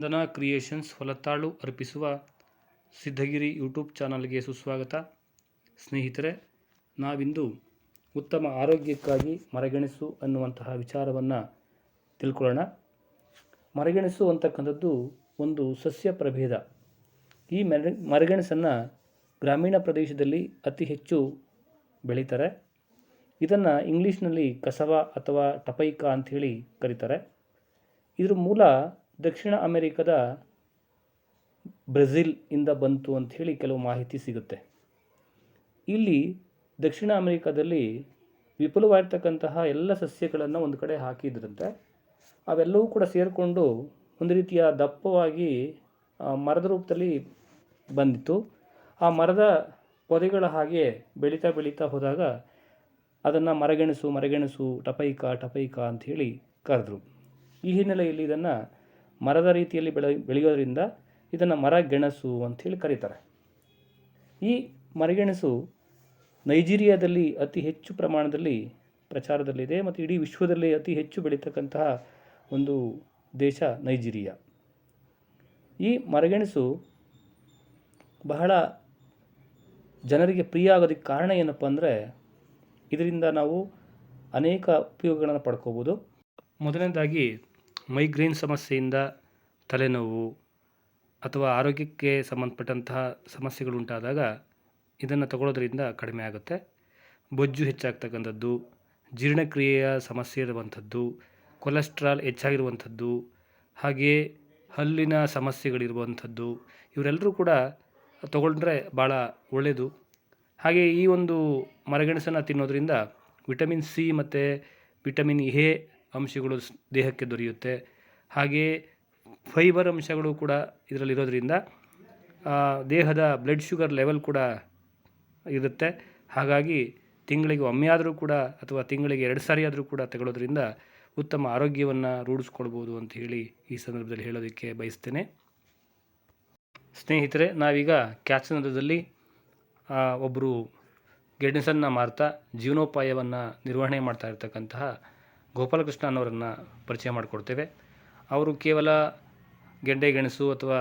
ಧನ ಕ್ರಿಯೇಷನ್ಸ್ ಹೊಲತಾಳು ಅರ್ಪಿಸುವ ಸಿದ್ಧಗಿರಿ ಯೂಟ್ಯೂಬ್ ಚಾನಲ್ಗೆ ಸುಸ್ವಾಗತ. ಸ್ನೇಹಿತರೆ, ನಾವಿಂದು ಉತ್ತಮ ಆರೋಗ್ಯಕ್ಕಾಗಿ ಮರಗೆಣಸು ಅನ್ನುವಂತಹ ವಿಚಾರವನ್ನು ತಿಳ್ಕೊಳ್ಳೋಣ. ಮರಗೆಣಸು ಅಂತಕ್ಕಂಥದ್ದು ಒಂದು ಸಸ್ಯ ಪ್ರಭೇದ. ಈ ಮರ, ಮರಗೆಣಸನ್ನು ಗ್ರಾಮೀಣ ಪ್ರದೇಶದಲ್ಲಿ ಅತಿ ಹೆಚ್ಚು ಬೆಳೀತಾರೆ. ಇದನ್ನು ಇಂಗ್ಲೀಷ್ನಲ್ಲಿ ಕಸವ ಅಥವಾ ಟಪೈಕ ಅಂಥೇಳಿ ಕರೀತಾರೆ. ಇದ್ರ ಮೂಲ ದಕ್ಷಿಣ ಅಮೆರಿಕದ ಬ್ರೆಜಿಲ್ ಇಂದ ಬಂತು ಹೇಳಿ ಕೆಲವು ಮಾಹಿತಿ ಸಿಗುತ್ತೆ. ಇಲ್ಲಿ ದಕ್ಷಿಣ ಅಮೆರಿಕದಲ್ಲಿ ವಿಪುಲವಾಗಿರ್ತಕ್ಕಂತಹ ಎಲ್ಲ ಸಸ್ಯಗಳನ್ನು ಒಂದು ಕಡೆ ಹಾಕಿದ್ರಂತೆ. ಅವೆಲ್ಲವೂ ಕೂಡ ಸೇರಿಕೊಂಡು ಒಂದು ರೀತಿಯ ದಪ್ಪವಾಗಿ ಮರದ ರೂಪದಲ್ಲಿ ಬಂದಿತ್ತು. ಆ ಮರದ ಪೊದೆಗಳ ಹಾಗೆ ಬೆಳೀತಾ ಬೆಳೀತಾ ಹೋದಾಗ ಅದನ್ನು ಮರಗೆಣಸು ಮರಗೆಣಸು, ಟಪೈಕ ಟಪೈಕ ಅಂಥೇಳಿ ಕರೆದ್ರು. ಈ ಹಿನ್ನೆಲೆಯಲ್ಲಿ ಇದನ್ನು ಮರದ ರೀತಿಯಲ್ಲಿ ಬೆಳೆ, ಬೆಳೆಯೋದ್ರಿಂದ ಇದನ್ನು ಮರಗೆಣಸು ಅಂಥೇಳಿ ಕರೀತಾರೆ. ಈ ಮರಗೆಣಸು ನೈಜೀರಿಯಾದಲ್ಲಿ ಅತಿ ಹೆಚ್ಚು ಪ್ರಮಾಣದಲ್ಲಿ ಪ್ರಚಾರದಲ್ಲಿದೆ ಮತ್ತು ಇಡೀ ವಿಶ್ವದಲ್ಲಿ ಅತಿ ಹೆಚ್ಚು ಬೆಳೀತಕ್ಕಂತಹ ಒಂದು ದೇಶ ನೈಜೀರಿಯಾ. ಈ ಮರಗೆಣಸು ಬಹಳ ಜನರಿಗೆ ಪ್ರಿಯ ಆಗೋದಕ್ಕೆ ಕಾರಣ ಏನಪ್ಪ ಅಂದರೆ ಇದರಿಂದ ನಾವು ಅನೇಕ ಉಪಯೋಗಗಳನ್ನು ಪಡ್ಕೋಬೋದು. ಮೊದಲನೇದಾಗಿ ಮೈಗ್ರೇನ್ ಸಮಸ್ಯೆಯಿಂದ ತಲೆನೋವು ಅಥವಾ ಆರೋಗ್ಯಕ್ಕೆ ಸಂಬಂಧಪಟ್ಟಂತಹ ಸಮಸ್ಯೆಗಳುಂಟಾದಾಗ ಇದನ್ನು ತಗೊಳ್ಳೋದ್ರಿಂದ ಕಡಿಮೆ ಆಗುತ್ತೆ. ಬೊಜ್ಜು ಹೆಚ್ಚಾಗ್ತಕ್ಕಂಥದ್ದು, ಜೀರ್ಣಕ್ರಿಯೆಯ ಸಮಸ್ಯೆ ಇರುವಂಥದ್ದು, ಕೊಲೆಸ್ಟ್ರಾಲ್ ಹೆಚ್ಚಾಗಿರುವಂಥದ್ದು, ಹಾಗೆಯೇ ಹಲ್ಲಿನ ಸಮಸ್ಯೆಗಳಿರುವಂಥದ್ದು, ಇವರೆಲ್ಲರೂ ಕೂಡ ತಗೊಂಡ್ರೆ ಭಾಳ ಒಳ್ಳೆಯದು. ಹಾಗೆ ಈ ಒಂದು ಮರಗೆಣಸನ್ನು ತಿನ್ನೋದ್ರಿಂದ ವಿಟಮಿನ್ ಸಿ ಮತ್ತು ವಿಟಮಿನ್ ಎ ಅಂಶಗಳು ದೇಹಕ್ಕೆ ದೊರೆಯುತ್ತೆ. ಹಾಗೆಯೇ ಫೈಬರ್ ಅಂಶಗಳು ಕೂಡ ಇದರಲ್ಲಿರೋದ್ರಿಂದ ದೇಹದ ಬ್ಲಡ್ ಶುಗರ್ ಲೆವೆಲ್ ಕೂಡ ಇರುತ್ತೆ. ಹಾಗಾಗಿ ತಿಂಗಳಿಗೆ ಒಮ್ಮೆ ಆದರೂ ಕೂಡ ಅಥವಾ ತಿಂಗಳಿಗೆ ಎರಡು ಸಾರಿ ಆದರೂ ಕೂಡ ತಗೊಳ್ಳೋದ್ರಿಂದ ಉತ್ತಮ ಆರೋಗ್ಯವನ್ನು ರೂಢಿಸ್ಕೊಳ್ಬೋದು ಅಂತ ಹೇಳಿ ಈ ಸಂದರ್ಭದಲ್ಲಿ ಹೇಳೋದಕ್ಕೆ ಬಯಸ್ತೇನೆ. ಸ್ನೇಹಿತರೆ, ನಾವೀಗ ಕ್ಯಾಚನದಲ್ಲಿ ಒಬ್ಬರು ಗೆಣಸನ್ನು ಮಾರ್ತಾ ಜೀವನೋಪಾಯವನ್ನು ನಿರ್ವಹಣೆ ಮಾಡ್ತಾ ಇರ್ತಕ್ಕಂತಹ ಗೋಪಾಲಕೃಷ್ಣ ಅನ್ನೋರನ್ನು ಪರಿಚಯ ಮಾಡಿಕೊಡ್ತೇವೆ. ಅವರು ಕೇವಲ ಗೆಡ್ಡೆ ಗೆಣಸು ಅಥವಾ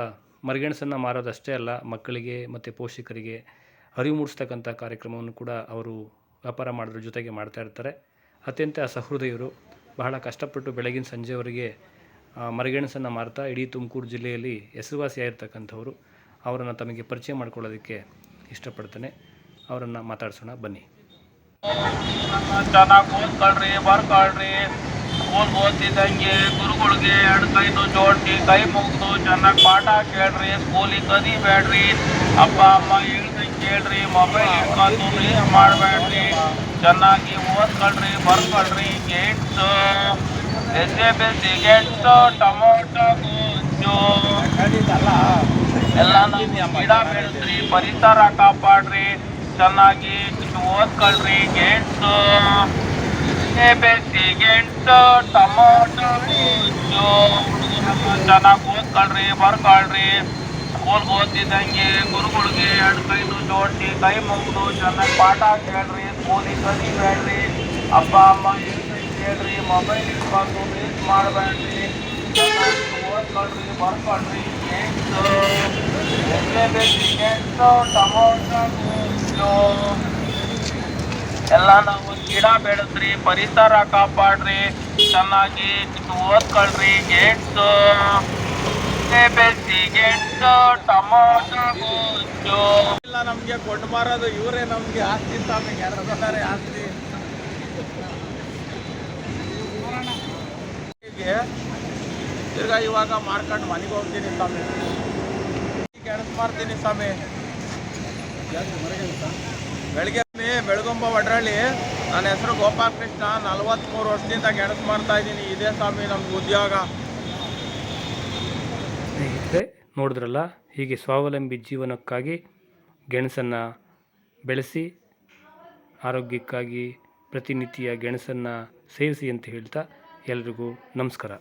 ಮರಗೆಣಸನ್ನು ಮಾರೋದಷ್ಟೇ ಅಲ್ಲ, ಮಕ್ಕಳಿಗೆ ಮತ್ತು ಪೋಷಕರಿಗೆ ಅರಿವು ಮೂಡಿಸ್ತಕ್ಕಂಥ ಕಾರ್ಯಕ್ರಮವನ್ನು ಕೂಡ ಅವರು ವ್ಯಾಪಾರ ಮಾಡೋದ್ರ ಜೊತೆಗೆ ಮಾಡ್ತಾ ಇರ್ತಾರೆ. ಅತ್ಯಂತ ಸಹೃದಯರು ಬಹಳ ಕಷ್ಟಪಟ್ಟು ಬೆಳಗಿನ ಸಂಜೆವರೆಗೆ ಮರಗೆಣಸನ್ನು ಮಾರ್ತಾ ಇಡೀ ತುಮಕೂರು ಜಿಲ್ಲೆಯಲ್ಲಿ ಹೆಸರುವಾಸಿಯಾಗಿರ್ತಕ್ಕಂಥವರು ಅವರನ್ನು ತಮಗೆ ಪರಿಚಯ ಮಾಡ್ಕೊಳ್ಳೋದಕ್ಕೆ ಇಷ್ಟಪಡ್ತೇನೆ. ಅವರನ್ನು ಮಾತಾಡ್ಸೋಣ, ಬನ್ನಿ. ಚೆನ್ನಾಗಿ ಓದ್ಕೊಳ್ರಿ ಬರ್ಕೊಳ್ರಿ ಓದ್ ಓದ್ತಿದ್ದಂಗೆ ಗುರುಗಳಿಗೆ ಎರಡು ಕೈದು ಜೋಡಿಸಿ ಕೈ ಮುಗಿದು ಚೆನ್ನಾಗಿ ಪಾಠ ಕೇಳ್ರಿ ಸ್ಕೂಲಿಗೆ ಕದಿಬೇಡ್ರಿ ಅಪ್ಪ ಅಮ್ಮ ಹೇಳ್ದಂಗೆ ಕೇಳ್ರಿ ಮೊಬೈಲ್ ಇಟ್ಕೊಂಡು ರೀಲ್ಸ್ ಮಾಡಬೇಡ್ರಿ ಚೆನ್ನಾಗಿ ಓದ್ಕೊಳ್ರಿ ಬರ್ಕೊಳ್ರಿ ಗೇಟ್ಸ್ ಎಸೆ ಬೆಸಿ ಗೇಟ್ಸ್ ಟೊಮೊಟೊ ಗೊಜ್ಜು ಎಲ್ಲ ಗಿಡ ಬೆಳೆಸ್ರಿ ಪರಿಸರ ಕಾಪಾಡ್ರಿ ಚೆನ್ನಾಗಿ ಓದ್ಕೊಳ್ರಿ ಗೆಣಸು ಬೆಸಿ ಗೆಣಸು ಟೊಮೊಟೊ ಗೊಜ್ಜು ಚೆನ್ನಾಗಿ ಓದ್ಕೊಳ್ರಿ ಬರ್ಕೊಳ್ರಿ ಸ್ಕೂಲ್ಗೆ ಓದ್ತಿದ್ದಂಗೆ ಗುರುಗಳಿಗೆ ಎರಡು ಕೈದು ಜೋಡಿಸಿ ಕೈ ಮುಗಿದು ಚೆನ್ನಾಗಿ ಪಾಠ ಕೇಳ್ರಿ ಸ್ಕೂಲಿಗೆ ಕಲಿಬೇಡ್ರಿ ಅಪ್ಪ ಅಮ್ಮ ಹೇಳ್ದಂಗೆ ಕೇಳ್ರಿ ಮೊಬೈಲ್ ಇಟ್ಕೊಂಡು ರೀಲ್ಸ್ ಮಾಡಬೇಡ್ರಿ ಚೆನ್ನಾಗಿ ಓದ್ಕೊಳ್ರಿ ಬರ್ಕೊಳ್ರಿ ಗೆಣಸು ಎಣ್ಣೆ ಬೇಸಿ ಗೆಣಸು ಟೊಮೊಟೊ ಗೊಜ್ಜು ಎಲ್ಲ ನಾವು ಗಿಡ ಬೆಳೆಸ್ರಿ ಪರಿಸರ ಕಾಪಾಡ್ರಿ, ಚೆನ್ನಾಗಿ ಓದ್ಕೊಳ್ರಿ ಗೇಟ್ಸ್ ಬೆಸಿ ಗೇಟ್ಸು ಟೊಮೊಟೊ ನಮಗೆ ಕೊಂಡು ಮಾರೋದು ಇವರೇ, ನಮಗೆ ಆಸ್ತಿ, ಸ್ವಾಮಿ, ಯಾರು ಆಸ್ತಿ. ತಿರ್ಗಾ ಇವಾಗ ಮಾರ್ಕೊಂಡು ಮನೆಗೆ ಹೋಗ್ತೀನಿ, ಸ್ವಾಮಿ. ಗೆಣಸು ಮಾಡ್ತೀನಿ, ಸ್ವಾಮಿ. ಬೆಳಿಗ್ಗೆ ಬೆಳಗೊಂಬ ಒಡ್ರಳ್ಳಿ ನನ್ನ ಹೆಸರು ಗೋಪಾಲಕೃಷ್ಣ ನಲವತ್ತ್ಮೂರು ವರ್ಷದಿಂದ ಗೆಣಸು ಮಾಡ್ತಾ ಇದ್ದೀನಿ. ಇದೇ ಸ್ವಾಮಿ, ನಮ್ಗೆ ಉದ್ಯೋಗ. ಸ್ನೇಹಿತರೆ, ನೋಡಿದ್ರಲ್ಲ? ಹೀಗೆ ಸ್ವಾವಲಂಬಿ ಜೀವನಕ್ಕಾಗಿ ಗೆಣಸನ್ನು ಬೆಳೆಸಿ, ಆರೋಗ್ಯಕ್ಕಾಗಿ ಪ್ರತಿನಿತ್ಯ ಗೆಣಸನ್ನು ಸೇವಿಸಿ ಅಂತ ಹೇಳ್ತಾ ಎಲ್ರಿಗೂ ನಮಸ್ಕಾರ.